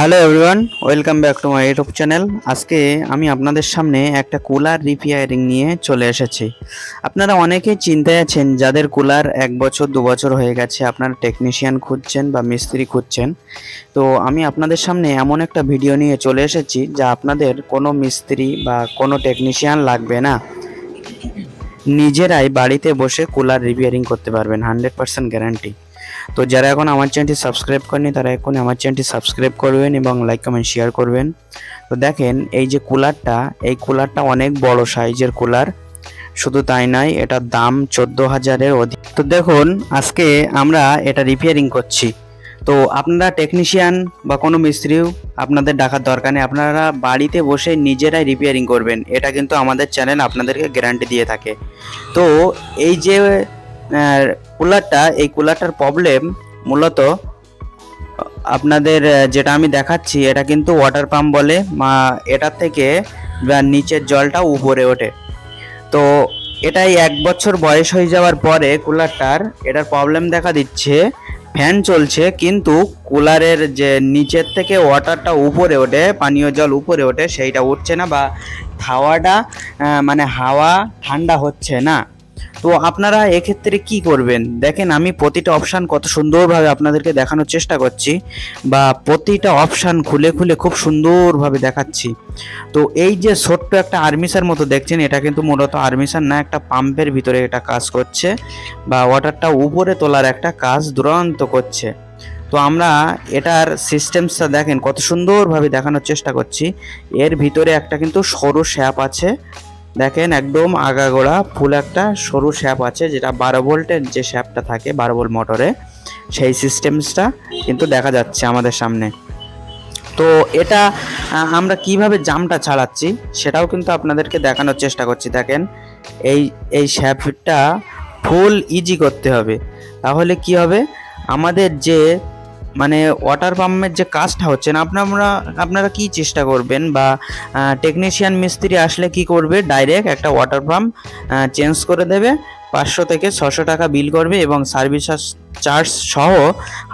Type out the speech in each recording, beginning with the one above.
Hello everyone welcome back to my YouTube channel আজকে আমি আপনাদের সামনে একটা কুলার রিপেয়ারিং নিয়ে চলে এসেছি। আপনারা অনেকেই চিন্তায় আছেন যাদের কুলার এক বছর, দু বছর হয়ে গেছে, আপনারা টেকনিশিয়ান খুঁজছেন বা মিস্ত্রি খুঁজছেন। তো আমি আপনাদের সামনে এমন একটা ভিডিও নিয়ে চলে এসেছি যা আপনাদের কোনো মিস্ত্রি বা কোনো টেকনিশিয়ান লাগবে না। নিজেরাই বাড়িতে বসে কুলার রিপেয়ারিং করতে পারবেন হান্ড্রেড পার্সেন্ট গ্যারান্টি তো যারা এখন আমার চ্যানেলটি সাবস্ক্রাইব করেনি তারা এখন আমার চ্যানেলটি সাবস্ক্রাইব করবেন এবং লাইক, কমেন্ট শেয়ার করবেন। তো দেখেন, এই যে কুলারটা, এই কুলারটা অনেক বড় সাইজের কুলার। শুধু তাই নয়, এটার দাম চোদ্দ হাজারের অধিক। তো দেখুন, আজকে আমরা এটা রিপেয়ারিং করছি। তো আপনারা টেকনিশিয়ান বা কোনো মিস্ত্রিও আপনাদের ডাকার দরকার নেই। আপনারা বাড়িতে বসে নিজেরাই রিপেয়ারিং করবেন। এটা কিন্তু আমাদের চ্যানেল আপনাদেরকে গ্যারান্টি দিয়ে থাকে। তো এই যে কুলারটা, এই কুলারটার প্রবলেম মূলত, আপনাদের যেটা আমি দেখাচ্ছি, এটা কিন্তু ওয়াটার পাম্প বলে, মা, এটার থেকে নিচের জলটা উপরে ওঠে। তো, এটাই এক বছর বয়স হয়ে যাওয়ার পরে কুলারটার, এটার প্রবলেম দেখা দিচ্ছে ফ্যান চলছে, কিন্তু কুলারের যে নিচের থেকে ওয়াটারটা উপরে ওঠে, পানীয় জল উপরে ওঠে, সেইটা উঠছে না বা হাওয়াটা মানে হাওয়া ঠান্ডা হচ্ছে না। তো আপনারা এক্ষেত্রে কি করবেন? দেখেন, আমি প্রতিটা অপশান কত সুন্দরভাবে আপনাদেরকে দেখানোর চেষ্টা করছি বা প্রতিটা অপশান খুলে খুলে খুব সুন্দরভাবে দেখাচ্ছি। তো এই যে ছোট্ট একটা আর্মিসার মতো দেখছেন, এটা কিন্তু মূলত আর্মিসার না, একটা পাম্পের ভিতরে এটা কাজ করছে বা ওয়াটারটা উপরে তোলার একটা কাজ দুরন্ত করছে। তো আমরা এটার সিস্টেমসটা দেখেন, কত সুন্দরভাবে দেখানোর চেষ্টা করছি। এর ভিতরে একটা কিন্তু সরু শ্যাপ আছে দেখেন একদম আগাগোড়া ফুল একটা সরু শ্যাপ আছে, যেটা বারো ভোল্টের যে শ্যাপটা থাকে বারো ভোল্ট মোটরে সেই সিস্টেমসটা কিন্তু দেখা যাচ্ছে আমাদের সামনে। তো এটা আমরা কীভাবে জামটা ছাড়াচ্ছি সেটাও কিন্তু আপনাদেরকে দেখানোর চেষ্টা করছি। দেখেন, এই এই শ্যাপটা ফুল ইজি করতে হবে। তাহলে কি হবে? আমাদের যে মানে ওয়াটার পাম্পের যে কাজটা হচ্ছে না, আপনারা আপনারা কি চেষ্টা করবেন বা টেকনিশিয়ান মিস্ত্রি আসলে কি করবে? ডাইরেক্ট একটা ওয়াটার পাম্প চেঞ্জ করে দেবে, পাঁচশো থেকে ছশো টাকা বিল করবে এবং সার্ভিস চার্জ সহ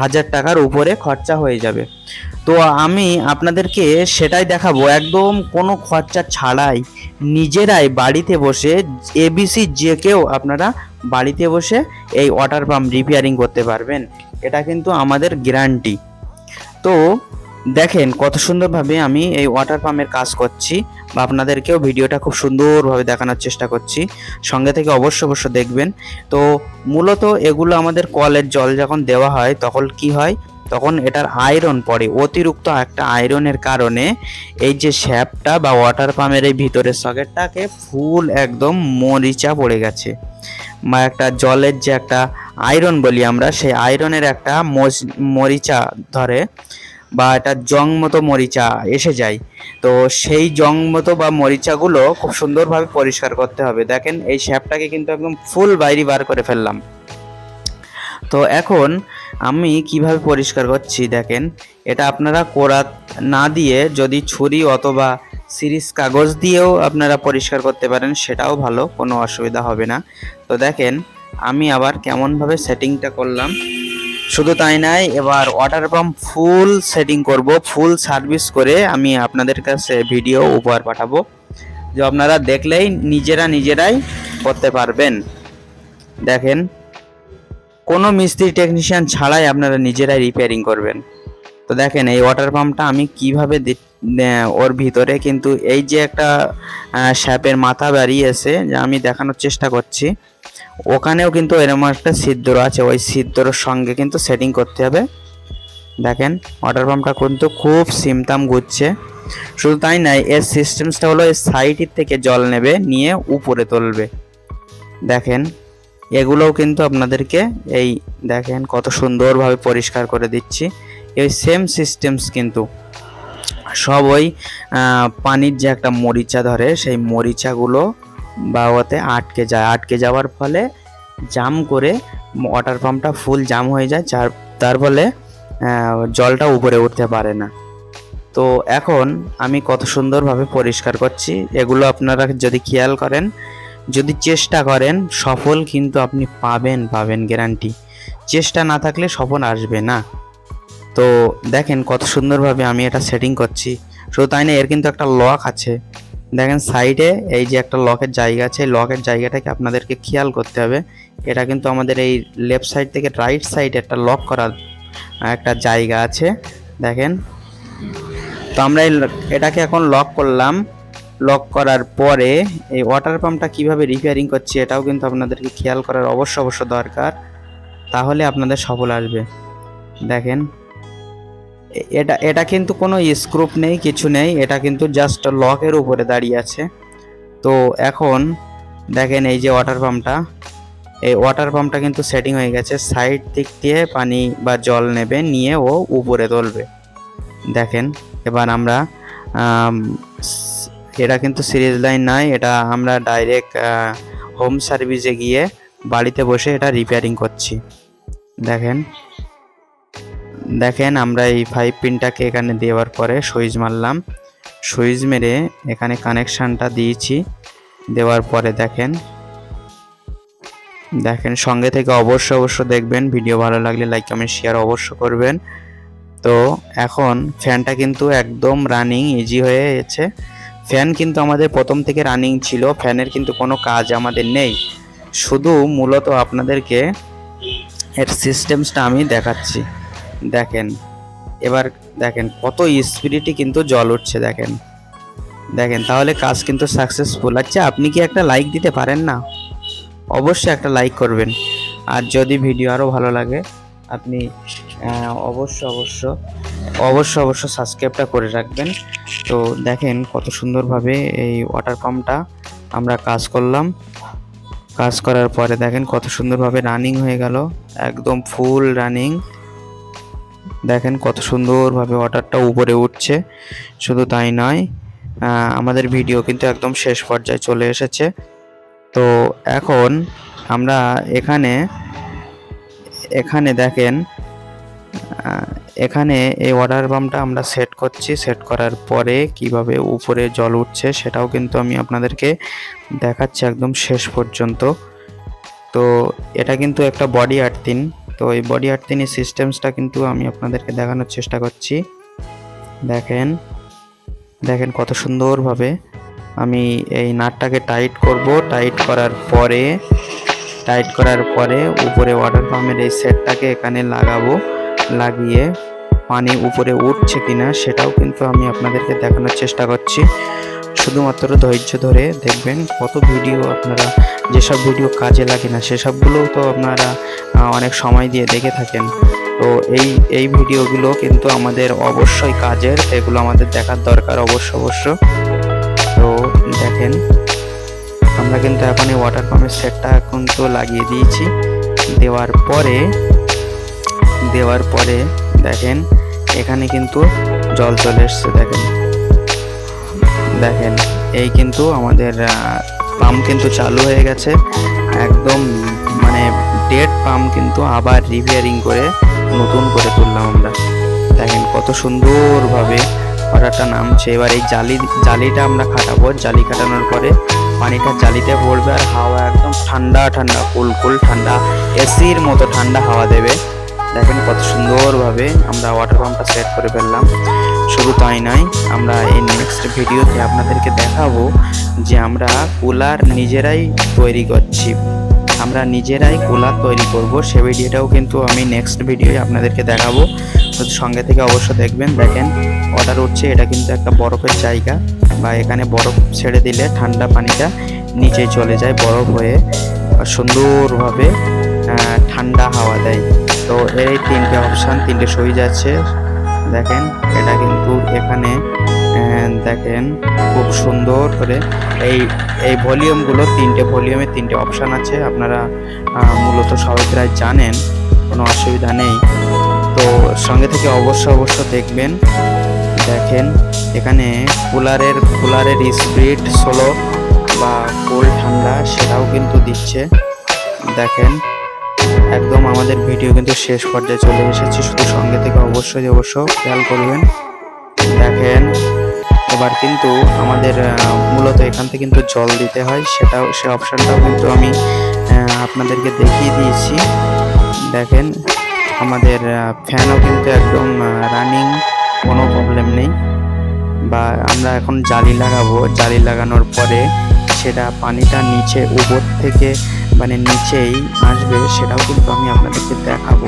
হাজার টাকার উপরে খরচা হয়ে যাবে। তো আমি আপনাদেরকে সেটাই দেখাবো, একদম কোনো খরচা ছাড়াই নিজেরাই বাড়িতে বসে এবিসি যে কেউ আপনারা বাড়িতে বসে এই ওয়াটার পাম্প রিপেয়ারিং করতে পারবেন। এটা কিন্তু আমাদের গ্যারান্টি তো দেখেন কত সুন্দরভাবে আমি এই ওয়াটার পাম্পের কাজ করছি বা আপনাদেরকেও ভিডিওটা খুব সুন্দরভাবে দেখানোর চেষ্টা করছি। সঙ্গে থেকে অবশ্য অবশ্য দেখবেন। তো মূলত এগুলো আমাদের কলের জল যখন দেওয়া হয় তখন কি হয়? তখন এটার আয়রন পড়ে। অতিরিক্ত একটা আয়রনের কারণে এই যে শ্যাপটা বা ওয়াটার পাম্পের এই ভিতরের সকেটটাকে ফুল একদম মরিচা পড়ে গেছে। বা একটা জলের যে একটা আয়রন বলি আমরা, সেই আয়রনের একটা মরিচা ধরে বা একটা জং মতো মরিচা এসে যায়। তো সেই জং মতো বা মরিচাগুলো খুব সুন্দরভাবে পরিষ্কার করতে হবে। দেখেন এই শ্যাপটাকে কিন্তু একদম ফুল বাইরে বার করে ফেললাম। তো এখন আমি কীভাবে পরিষ্কার করছি দেখেন, এটা আপনারা কোরাত না দিয়ে যদি ছুরি অথবা সিরিজ কাগজ দিয়েও আপনারা পরিষ্কার করতে পারেন, সেটাও ভালো, কোনো অসুবিধা হবে না। তো দেখেন আমি আবার কেমনভাবে সেটিংটা করলাম? শুধু তাই নয় এবার ওয়াটার পাম্প ফুল সেটিং করব ফুল সার্ভিস করে আমি আপনাদের কাছে ভিডিও উপহার পাঠাবো। যে আপনারা দেখলেই নিজেরা নিজেরাই করতে পারবেন। দেখেন, কোনো মিস্ত্রি টেকনিশিয়ান ছাড়াই আপনারা নিজেরাই রিপেয়ারিং করবেন। তো দেখেন, এই ওয়াটার পাম্পটা আমি কীভাবে ওর ভিতরে কিন্তু এই যে একটা শ্যাপের মাথা বেরিয়েছে যা আমি দেখানোর চেষ্টা করছি। ওখানেও কিন্তু এরকম একটা ছিদ্র আছে, ওই ছিদ্রর সঙ্গে কিন্তু সেটিং করতে হবে। দেখেন ওয়াটার পাম্পটা কিন্তু খুব সিমতাম ঘুরছে। শুধু তাই নয়, এর সিস্টেমসটা হলো এর সাইডের থেকে জল নেবে, নিয়ে উপরে তুলবে। দেখেন, এগুলোও কিন্তু আপনাদেরকে এই, দেখেন, কত সুন্দরভাবে পরিষ্কার করে দিচ্ছি। এই সেম সিস্টেমস কিন্তু। সব ওই পানির যে একটা মরিচা ধরে, সেই মরিচাগুলো বা ওতে আটকে যায়। আটকে যাওয়ার ফলে জাম করে ওয়াটার পাম্পটা ফুল জাম হয়ে যায়, যার, তার ফলে জলটা উপরে উঠতে পারে না। তো এখন আমি কত সুন্দরভাবে পরিষ্কার করছি। এগুলো আপনারা যদি খেয়াল করেন, যদি চেষ্টা করেন, সফল কিন্তু আপনি পাবেন পাবেন গ্যারান্টি চেষ্টা না থাকলে সফল আসবে না। তো দেখেন কত সুন্দরভাবে আমি এটা সেটিং করছি। শুধু তাই না, এর কিন্তু একটা লক আছে। দেখেন সাইডে এই যে একটা লকের জায়গা আছে লকের জায়গাটাকে আপনাদেরকে খেয়াল করতে হবে। এটা কিন্তু আমাদের এই লেফট সাইড থেকে রাইট সাইডে একটা লক করার একটা জায়গা আছে। দেখেন। তো আমরা এটাকে এখন লক করলাম। লক করার পরে এই ওয়াটার পাম্পটা কীভাবে রিপেয়ারিং করছি এটাও কিন্তু আপনাদেরকে খেয়াল করার অবশ্য অবশ্য দরকার। তাহলে আপনাদের সফল আসবে। দেখেন। এটা এটা কিন্তু কোনো স্ক্রুপ নেই, কিছু নেই, এটা কিন্তু জাস্ট লকের উপরে দাঁড়িয়ে আছে। তো এখন দেখেন এই যে ওয়াটার পাম্পটা এই ওয়াটার পাম্পটা কিন্তু সেটিং হয়ে গেছে সাইড দিক দিয়ে পানি বা জল নেবে, নিয়ে ও উপরে তুলবে। দেখেন, এবার আমরা এটা কিন্তু সিরিজ লাইন নয়, এটা আমরা ডাইরেক্ট হোম সার্ভিসে গিয়ে বাড়িতে বসে এটা রিপেয়ারিং করছি। দেখেন দেখেন, আমরা এই ফাইভ পিনটাকে এখানে দেওয়ার পরে সুইচ মারলাম। সুইচ মেরে এখানে কানেকশানটা দিয়েছি। দেওয়ার পরে দেখেন দেখেন, সঙ্গে থেকে অবশ্য অবশ্য দেখবেন। ভিডিও ভালো লাগলে লাইক কমেন্ট শেয়ার অবশ্য করবেন। তো এখন ফ্যানটা কিন্তু একদম রানিং ইজি হয়ে গেছে। ফ্যান কিন্তু আমাদের প্রথম থেকে রানিং ছিল। ফ্যানের কিন্তু কোনো কাজ আমাদের নেই। শুধু মূলত আপনাদেরকে এর সিস্টেমসটা আমি দেখাচ্ছি। দেখেন, এবার দেখেন কত স্পিরিটই কিন্তু জল উঠছে, দেখেন। দেখেন, তাহলে কাজ কিন্তু সাকসেসফুল আচ্ছা আপনি কি একটা লাইক দিতে পারেন না? অবশ্যই একটা লাইক করবেন। আর যদি ভিডিও আরও ভালো লাগে, আপনি অবশ্য অবশ্য অবশ্য অবশ্য সাবস্ক্রাইবটা করে রাখবেন। তো দেখেন কত সুন্দরভাবে এই ওয়াটার পাম্পটা আমরা কাজ করলাম। কাজ করার পরে দেখেন কত সুন্দরভাবে রানিং হয়ে গেল। একদম ফুল রানিং দেখেন কত সুন্দরভাবে ওয়াটারটা উপরে উঠছে। শুধু তাই নয় আমাদের ভিডিও কিন্তু একদম শেষ পর্যায়ে চলে এসেছে। তো এখন আমরা এখানে এখানে দেখেন এখানে এই ওয়াটার পাম্পটা আমরা সেট করছি। সেট করার পরে কীভাবে উপরে জল উঠছে সেটাও কিন্তু আমি আপনাদেরকে দেখাচ্ছি একদম শেষ পর্যন্ত। তো এটা কিন্তু একটা বডি আর্থিন তো এই বডি আর্থিনের সিস্টেমসটা কিন্তু আমি আপনাদেরকে দেখানোর চেষ্টা করছি। দেখেন দেখেন কত সুন্দরভাবে আমি এই নাটটাকে টাইট করব। টাইট করার পরে টাইট করার পরে উপরে ওয়াটার পাম্পের এই সেটটাকে এখানে লাগাবো। লাগিয়ে পানি উপরে উঠছে কিনা সেটাও কিন্তু আমি আপনাদেরকে দেখানোর চেষ্টা করছি। শুধুমাত্র ধৈর্য ধরে দেখবেন কত ভিডিও আপনারা, যেসব ভিডিও কাজে লাগে না সেসবগুলোও তো আপনারা অনেক সময় দিয়ে দেখে থাকেন। তো এই এই ভিডিওগুলো কিন্তু আমাদের অবশ্যই কাজের, এগুলো আমাদের দেখার দরকার অবশ্য অবশ্য। তো দেখেন, আমরা কিন্তু এখন এই ওয়াটার পাম্পের সেটটা এখন তো লাগিয়ে দিয়েছি। দেওয়ার পরে দেওয়ার পরে দেখেন, এখানে কিন্তু জল চলে এসছে, দেখেন। দেখেন, এই কিন্তু আমাদের পাম্প কিন্তু চালু হয়ে গেছে। একদম মানে ডেড পাম্প কিন্তু আবার রিপেয়ারিং করে নতুন করে তুললাম আমরা। দেখেন কত সুন্দরভাবে ওয়াটারটা নামছে। এবার এই জালি, জালিটা আমরা খাটাবো। জালি কাটানোর পরে পানিটা জালিতে পড়বে আর হাওয়া একদম ঠান্ডা ঠান্ডা কুল কুল ঠান্ডা, এসির মতো ঠান্ডা হাওয়া দেবে। দেখেন কত সুন্দরভাবে আমরা ওয়াটার পাম্পটা সেট করে ফেললাম। শুধু তাই নয়, আমরা এই নেক্সট ভিডিওতে আপনাদেরকে দেখাবো যে আমরা কুলার নিজেরাই তৈরি করছি। আমরা নিজেরাই কুলার তৈরি করব, সে ভিডিওটাও কিন্তু আমি নেক্সট ভিডিওয়ে আপনাদেরকে দেখাবো। তো সঙ্গে থেকে অবশ্য দেখবেন, দেখেন অর্ডার উঠছে, এটা কিন্তু একটা বরফের জায়গা বা এখানে বরফ ছেড়ে দিলে ঠান্ডা পানিটা নিচে চলে যায়, বরফ হয়ে সুন্দরভাবে ঠান্ডা হাওয়া দেয়। তো এই তিনটে অপশান তিনটে সুইচ আছে দেখেন, এটা কিন্তু এখানে দেখেন, খুব সুন্দর করে এই এই ভলিউমগুলো, তিনটে ভলিউমে তিনটে অপশান আছে। আপনারা মূলত সবাই প্রায় জানেন, কোনো অসুবিধা নেই। তো সঙ্গে থেকে অবশ্য অবশ্য দেখবেন, দেখেন, এখানে কুলারের কুলারের স্পিড স্লো বা কোল্ড ঠান্ডা, সেটাও কিন্তু দিচ্ছে। দেখেন একদম আমাদের ভিডিও কিন্তু শেষ পর্যায়ে চলে এসেছে। শুধু সঙ্গে থেকে অবশ্যই অবশ্য খেয়াল করবেন। দেখেন, এবার কিন্তু আমাদের মূলত এখান থেকে কিন্তু জল দিতে হয়। সেটাও, সে অপশানটাও কিন্তু আমি আপনাদেরকে দেখিয়ে দিয়েছি। দেখেন, আমাদের ফ্যানও কিন্তু একদম রানিং কোনো প্রবলেম নেই। বা আমরা এখন জালি লাগাবো। জালি লাগানোর পরে সেটা পানিটা নিচে উপর থেকে মানে নিচেই আসবে, সেটাও কিন্তু আমি আপনাদেরকে দেখাবো।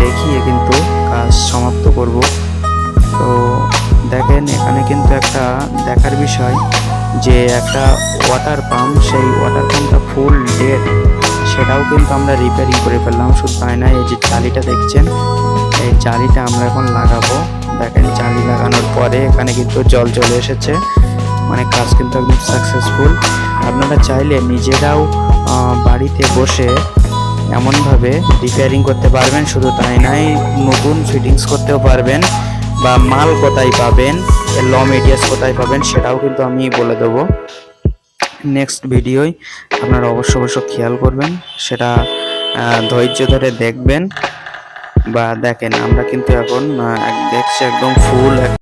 দেখিয়ে কিন্তু কাজ সমাপ্ত করব। তো দেখেন, এখানে কিন্তু একটা দেখার বিষয় যে একটা ওয়াটার পাম্প সেই ওয়াটার পাম্পটা ফুল ডেড সেটাও কিন্তু আমরা রিপেয়ারিং করে ফেললাম, শুধু তাই না, এই যে জালিটা দেখছেন, এই জালিটা আমরা এখন লাগাবো। দেখেন, জালি লাগানোর পরে এখানে কিন্তু জল চলে এসেছে। মানে কাজ কিন্তু একদম সাকসেসফুল আপনারা চাইলে নিজেরাও বাড়িতে বসে এমনভাবে রিপেয়ারিং করতে পারবেন। শুধু তাই নাই, নতুন ফিটিংস করতেও পারবেন বা মাল কোথায় পাবেন ল মেডিয়াস কোথায় পাবেন, সেটাও কিন্তু আমি বলে দেবো। নেক্সট ভিডিওয় আপনারা অবশ্য অবশ্য খেয়াল করবেন, সেটা ধৈর্য ধরে দেখবেন। বা দেখেন, আমরা কিন্তু এখন দেখছি একদম ফুল